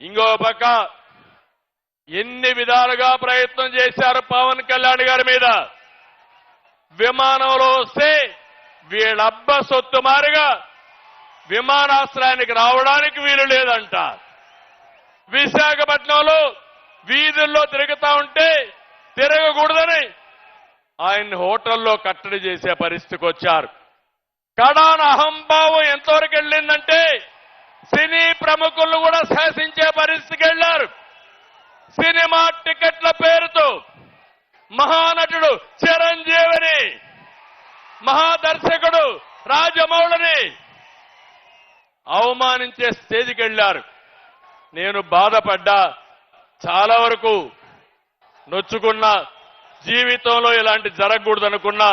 ఇంకో పక్క ఎన్ని విధాలుగా ప్రయత్నం చేశారు పవన్ కళ్యాణ్ గారి మీద? విమానంలో వస్తే వీళ్ళబ్బ సొత్తు మారిగా విమానాశ్రయానికి రావడానికి వీలు లేదంట. విశాఖపట్నంలో వీధుల్లో తిరుగుతా ఉంటే తిరగకూడదని ఆయన్ని హోటల్లో కట్టడి చేసే పరిస్థితికి వచ్చారు. కడాన అహంభావం ఎంతవరకు వెళ్ళిందంటే సినీ ప్రముఖులను కూడా శాసించారు టికెట్ల పేరుతో మహానటుడు చిరంజీవిని మహాదర్శకుడు రాజమౌళిని అవమానించే స్టేజ్కి వెళ్ళారు. నేను బాధపడ్డా చాలా వరకు నొచ్చుకున్నా జీవితంలో ఇలాంటి జరగకూడదనుకున్నా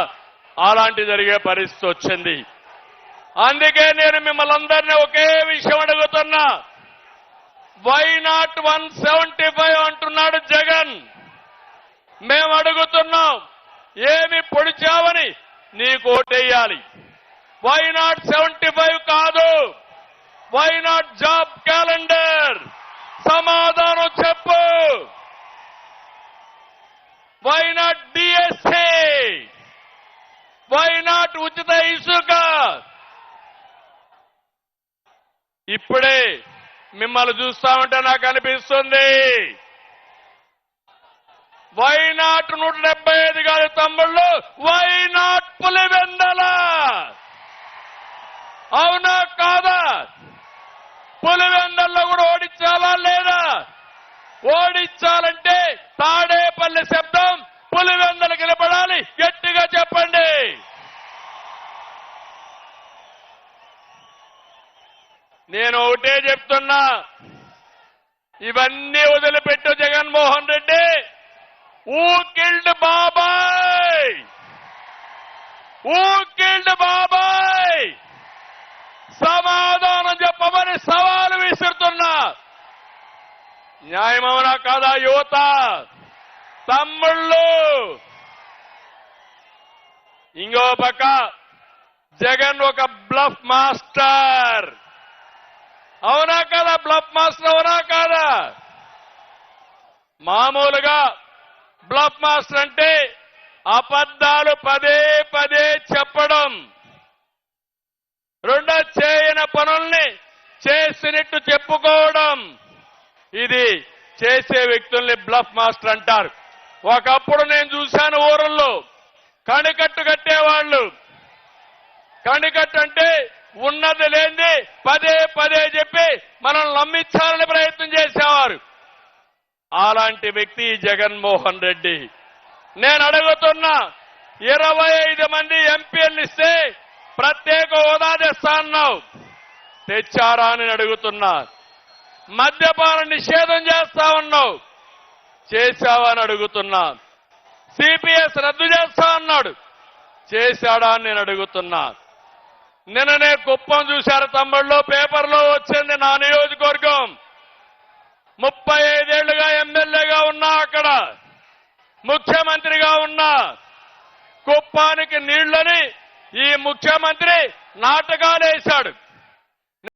అలాంటి జరిగే పరిస్థితి వచ్చింది. అందుకే నేను మిమ్మల్ని అందరినీ ఒకే విషయం అడుగుతున్నా. Why not one seventy five అంటున్నాడు జగన్? మేము అడుగుతున్నాం ఏమి పొడిచావని నీకు ఓటేయాలి వై నాట్ సెవెంటీ ఫైవ్ కాదు? వై నాట్ జాబ్ క్యాలెండర్ సమాధానం చెప్పు. Why not DSC why not ఉచిత ఇసుక? ఇప్పుడే మిమ్మల్ని చూస్తా ఉంటే నాకు అనిపిస్తుంది. వై నాట్ నూట డెబ్బై ఐదు కాదు తమ్ముళ్ళు వై నాట్ పులివెందల. అవునా కాదా? పులివెందల్లో కూడా ఓడించాలా లేదా? ఓడించాలంటే తాడేపల్లి శబ్దం పులివెందలు నేను ఒకటే చెప్తున్నా. ఇవన్నీ వదిలిపెట్టు జగన్మోహన్ రెడ్డి. ఊ కిల్డ్ బాబాయ్. ఊ కిల్డ్ బాబాయ్. సమాధానం చెప్పమని సవాలు విసురుతున్నా. న్యాయమవునా కాదా యువత? తమ్ముళ్ళు. ఇంకో పక్క జగన్ ఒక బ్లఫ్ మాస్టర్. అవునా కదా? బ్లఫ్ మాస్టర్ అవునా కాదా? మామూలుగా బ్లఫ్ మాస్టర్ అంటే అబద్ధాలు పదే పదే చెప్పడం. రెండో చేయని పనుల్ని చేసినట్టు చెప్పుకోవడం. ఇది చేసే వ్యక్తుల్ని బ్లఫ్ మాస్టర్ అంటారు. ఒకప్పుడు నేను చూశాను ఊరల్లో. కణికట్టు కట్టేవాళ్ళు. కణికట్టు ఉన్నది లేని పదే పదే చెప్పి మనం నమ్మించాలని ప్రయత్నం చేసేవారు. అలాంటి వ్యక్తి జగన్మోహన్ రెడ్డి. నేను అడుగుతున్నా ఇరవై ఐదు మంది ఎంపీలు ఇస్తే ప్రత్యేక హోదా తెస్తా అన్నావు. తెచ్చారా అని అడుగుతున్నా. మద్యపాన నిషేధం చేస్తా ఉన్నావు చేశావా అని అడుగుతున్నా. సిపిఎస్ రద్దు చేస్తా అన్నాడు. చేశాడా అని నేను అడుగుతున్నా. నిన్ననే కుప్పం చూశారు తమ్ముళ్ళు. పేపర్లో వచ్చింది నా నియోజకవర్గం. ముప్పై ఐదేళ్ళుగా ఎమ్మెల్యేగా ఉన్నా అక్కడ. ముఖ్యమంత్రిగా ఉన్నా. కుప్పానికి నీళ్ళని ఈ ముఖ్యమంత్రి నాటకాలు వేశాడు.